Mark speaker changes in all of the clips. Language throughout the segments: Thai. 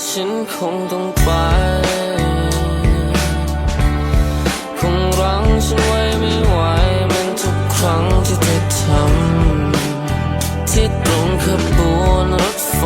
Speaker 1: ฉันคงต้องไป คงรั้งฉันไว้ไม่ไหวมันทุกครั้งที่เธอทำที่ตรงขบวนรถไฟ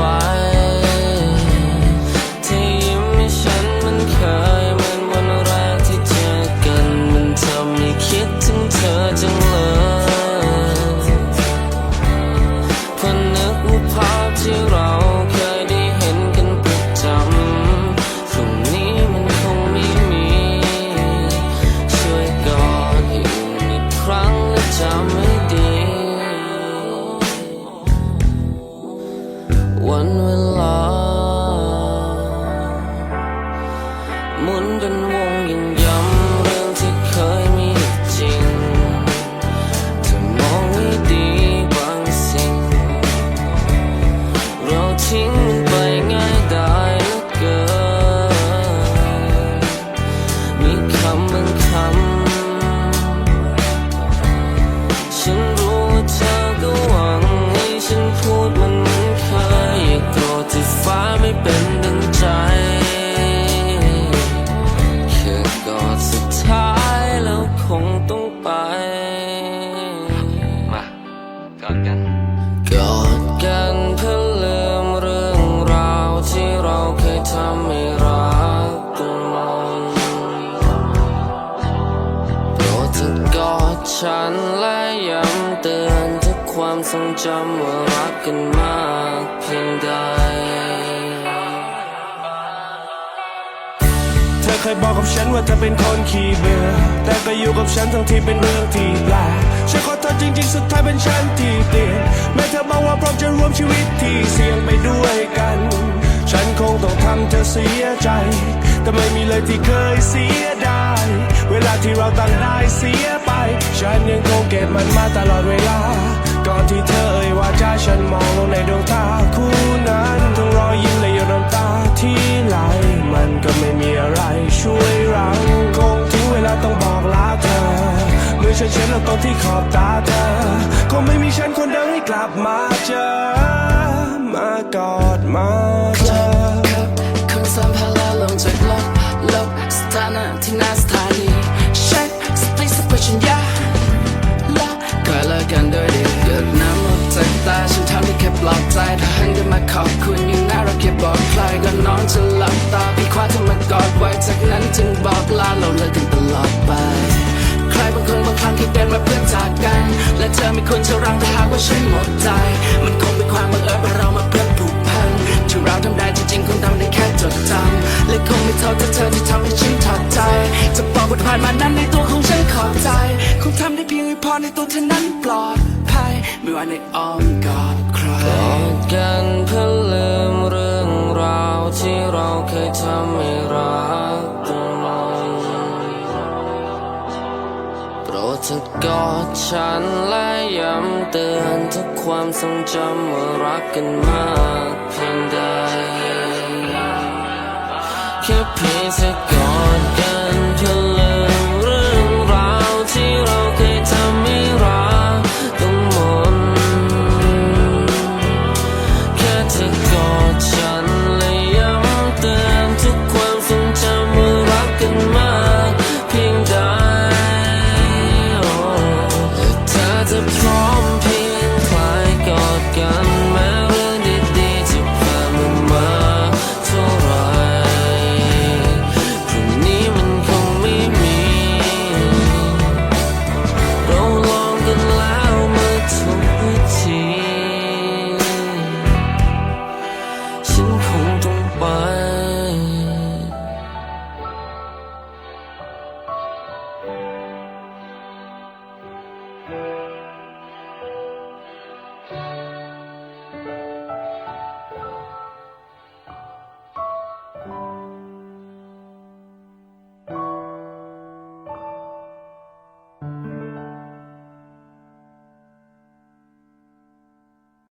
Speaker 1: หมุนเป็นวงยิ่งย้ำเรื่องที่เคยมีจริงเธอมองให้ดีบางสิ่ง เราทิ้งมันไปง่ายได้เหลือเกินมีคำบางคำฉันรู้ว่าเธอก็หวังให้ฉันพูดมันเหมือนเคยอย่าโกรธที่ฟ้าไม่เป็น อดกันกอดกันเพื่อลืมเรื่องราวที่เราเคยทำให้รักกันมันโปรดเธอกอดฉันและย้ำเตือนทุกความทรงจำว่ารักกันมากเพียงใด
Speaker 2: เธอเคยบอกกับฉันว่าเธอเป็นคนขี้เบื่อแต่ก็อยู่กับฉันทั้งที่เป็นเรื่องที่ ริง ๆ สุดท้ายเป็นฉันที่เปลี่ยนแม้เธอบอกว่าพร้อมจะรวมชีวิตที่เสี่ยงไปด้วยกัน ฉันคงต้องทำเธอเสียใจ แต่ไม่มีเลยที่เคยเสียดายเวลาที่เราต่างได้เสียไป ฉันยังคงเก็บมันมาตลอดเวลา ก่อนที่เธอเอ่ยว่าจะ เมื่อฉันเช็ดแล้วตรงที่ขอบตาเธอ คงไม่มีฉันคนเดิมให้กลับมาเจอ มากอดมาเจอ
Speaker 1: คุณสัมภาระลงจากรถลบสถานะที่น้าสถานีเช็คสติสเปชัญญาละก็เลิกกันด้วยดีเกิดน้ำหมดจากตาฉันทำได้แค่ปลอบใจถ้าหันกลันมาขอบคุณยังน่ารักแค่บอกใครก็นอนจะหลับตาพี่คว้าเธอมากอดไว้จากนั้นจึงบอกลาเราเลิกกันตลอดไปางคนบางครั้งคิดเป็นว่าเพื่อจากกัน และเธอไม่ควรจะรังถ้าหากว่าฉันหมดใจ มันคงเป็นความบังเอิญว่าเรามาเพื่อผูกพันที่เราทำได้จริงๆคงทำได้แค่จดจำและคงไม่โทษถ้าเธอที่ทำให้ฉันถอดใจ จะบอกว่าผ่านมานั้นในตัวของฉันขอบใจ คงทำได้เพียงพอในตัวเธอนั้นปลอดภัยไม่ว่าในอ้อมกอดใครกอดกันเพื่อลืมเรื่องราวที่เราเคยทำให้รัก ธอกอดฉันและย้ำเตือนทุกความทรงจำว่ารักกันมากเพียงใดแค่เพียงแค่กอดกัน Thank you.